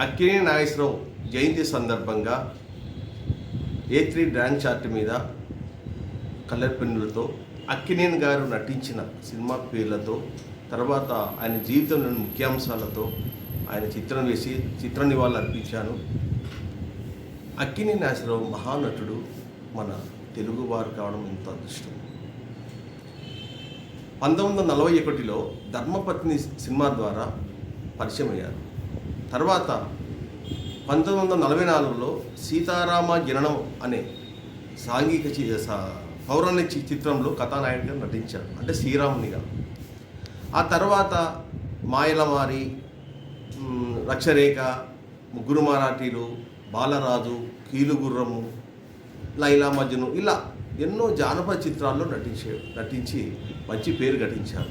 అక్కినే నాగేశ్వరరావు జయంతి సందర్భంగా A three drawing chart మీద కలర్ పెన్నులతో అక్కినేని గారు నటించిన సినిమా పేర్లతో తర్వాత ఆయన జీవితంలోని ముఖ్యాంశాలతో ఆయన చిత్రం వేసి చిత్ర నివాళులు అర్పించాను అక్కినే నాగేశ్వరరావు మహానటుడు మన తెలుగువారు కావడం ఎంతో అదృష్టం. పంతొమ్మిది వందల నలభై ఒకటిలో ధర్మపత్ని సినిమా ద్వారా పరిచయం అయ్యారు తర్వాత పంతొమ్మిది వందల నలభై నాలుగులో సీతారామ జననం అనే సాంఘిక చి- సా- పౌరాణిక చి- చిత్రంలో కథానాయకుడిగా నటించారు. అంటే శ్రీరామునిగా. ఆ తర్వాత మాయలమారి రక్షరేఖ ముగ్గురు మరాఠీలు బాలరాజు కీలుగుర్రము లైలా మజ్ను ఇలా ఎన్నో జానపద చిత్రాల్లో నటించే నటించి మంచి పేరు గడించారు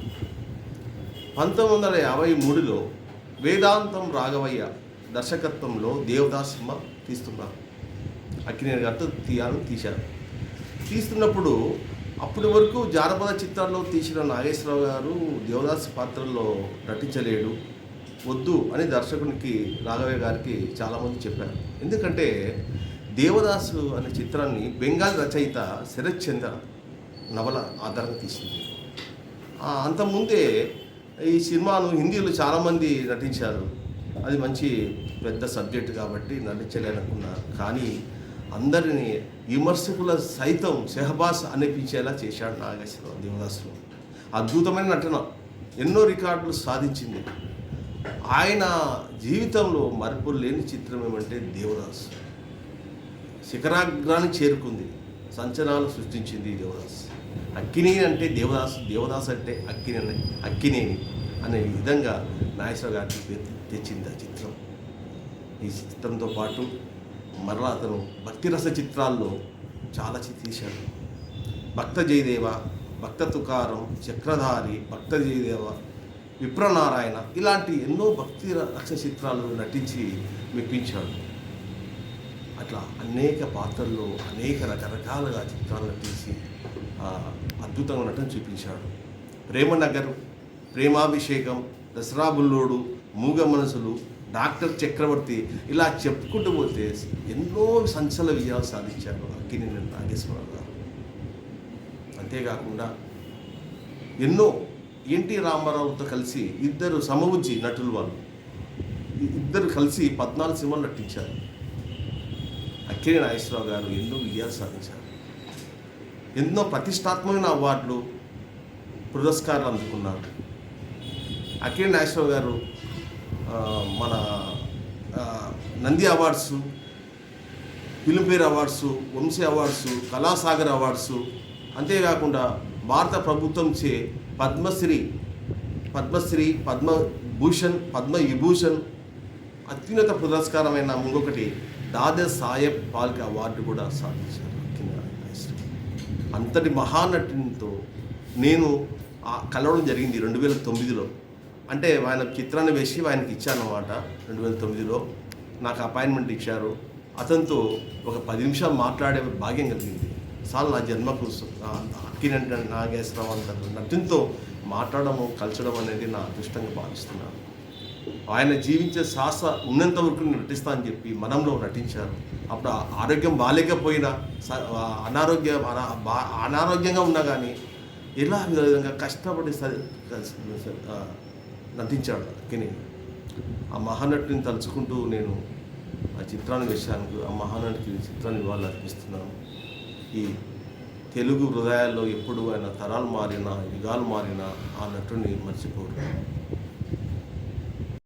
పంతొమ్మిది వందల యాభై మూడులో వేదాంతం రాఘవయ్య దర్శకత్వంలో దేవదాస్ సినిమా తీస్తున్నారు. అక్కినేని గారితో తీయాలని తీశారు. తీస్తున్నప్పుడు అప్పటి వరకు జానపద చిత్రాల్లో తీసిన నాగేశ్వరరావు గారు దేవదాస్ పాత్రల్లో నటించలేడు వద్దు అని దర్శకునికి రాఘవయ్య గారికి చాలామంది చెప్పారు. ఎందుకంటే దేవదాసు అనే చిత్రాన్ని బెంగాల్ రచయిత శరత్ చంద్ర నవల ఆధారంగా తీసింది. అంతకుముందే ఈ సినిమాను హిందీలో చాలామంది నటించారు. అది మంచి పెద్ద సబ్జెక్ట్ కాబట్టి నటించలేనుకున్నారు కానీ అందరినీ విమర్శకుల సైతం షెహబాస్ అనిపించేలా చేశాడు నాగేశ్వరరావు దేవదాసులు అద్భుతమైన నటన. ఎన్నో రికార్డులు సాధించింది. ఆయన జీవితంలో మరుపులు లేని చిత్రం ఏమంటే దేవదాస్. శిఖరాగ్రానికి చేరుకుంది. సంచలనాలు సృష్టించింది దేవదాస్. అక్కినే అంటే దేవదాస్ దేవదాస్ అంటే అక్కినే అక్కినేని అనే విధంగా నాగేశ్వర గారికి తెచ్చింది ఆ చిత్రం. ఈ చిత్రంతో పాటు మరలా అతను భక్తిరస చిత్రాల్లో చాలా తీశాడు. భక్త జయదేవ భక్త తుకారం చక్రధారి భక్త జయదేవ విప్రనారాయణ ఇలాంటి ఎన్నో భక్తి రక్ష చిత్రాలు నటించి మెప్పించాడు. అట్లా అనేక పాత్రల్లో అనేక రకరకాలుగా చిత్రాలు నటించి అద్భుతంగా ఉండటం చూపించాడు. ప్రేమనగర్ ప్రేమాభిషేకం దసరా బుల్లోడు మూగ మనసులు డాక్టర్ చక్రవర్తి ఇలా చెప్పుకుంటూ పోతే ఎన్నో సంచల విజయాలు సాధించారు అక్కినేని నాగేశ్వరరావు గారు. అంతేకాకుండా ఎన్నో ఎన్టీ రామారావుతో కలిసి ఇద్దరు సమవుజ్జి నటులు వాళ్ళు. ఇద్దరు కలిసి పద్నాలుగు సినిమాలు నటించారు. అక్కినేని నాగేశ్వరరావు గారు ఎన్నో విజయాలు సాధించారు. ఎన్నో ప్రతిష్టాత్మకమైన అవార్డులు పురస్కారాలు అందుకున్నారు. అఖిల్ నాగేశ్వరరావు గారు మన Nandi awards filmfare awards Vamsi awards Kalasagar awards అంతేకాకుండా భారత ప్రభుత్వం చే పద్మశ్రీ పద్మశ్రీ పద్మభూషణ్ పద్మ విభూషణ్ అత్యున్నత పురస్కారమైన ఇంకొకటి దాదా సాహెబ్ పాల్కే అవార్డు కూడా సాధించారు. అంతటి మహానటునితో నేను ఆ కలవడం జరిగింది రెండు వేల తొమ్మిదిలో. అంటే ఆయన చిత్రాన్ని వేసి ఆయనకి ఇచ్చానమాట రెండు వేల తొమ్మిదిలో. నాకు అపాయింట్మెంట్ ఇచ్చారు. అతనితో ఒక పది నిమిషాలు మాట్లాడే భాగ్యం కలిగింది. సార్ నా జన్మకు అక్కినంటే నాగేశ్వరరావు అంటారు. నటునితో మాట్లాడము కలచడం అనేది నా అదృష్టంగా భావిస్తున్నాను. ఆయన జీవించే శ్వాస ఉన్నంత వరకు నటిస్తా అని చెప్పి మనంలో నటించారు. అప్పుడు ఆరోగ్యం బాగాలేకపోయినా స- అనారోగ్య బా- అనారోగ్యంగా ఉన్నా కానీ ఎలా విధంగా కష్టపడి నటించాడు అక్కిని? ఆ మహానటుని తలుచుకుంటూ నేను ఆ చిత్రాన్ని వేశాను ఆ మహానటుకి చిత్రాన్ని వాళ్ళు అర్పిస్తున్నాను ఈ తెలుగు హృదయాల్లో ఎప్పుడు ఆయన తరాలు మారినా యుగాలు మారినా ఆ నటుని మర్చిపోరు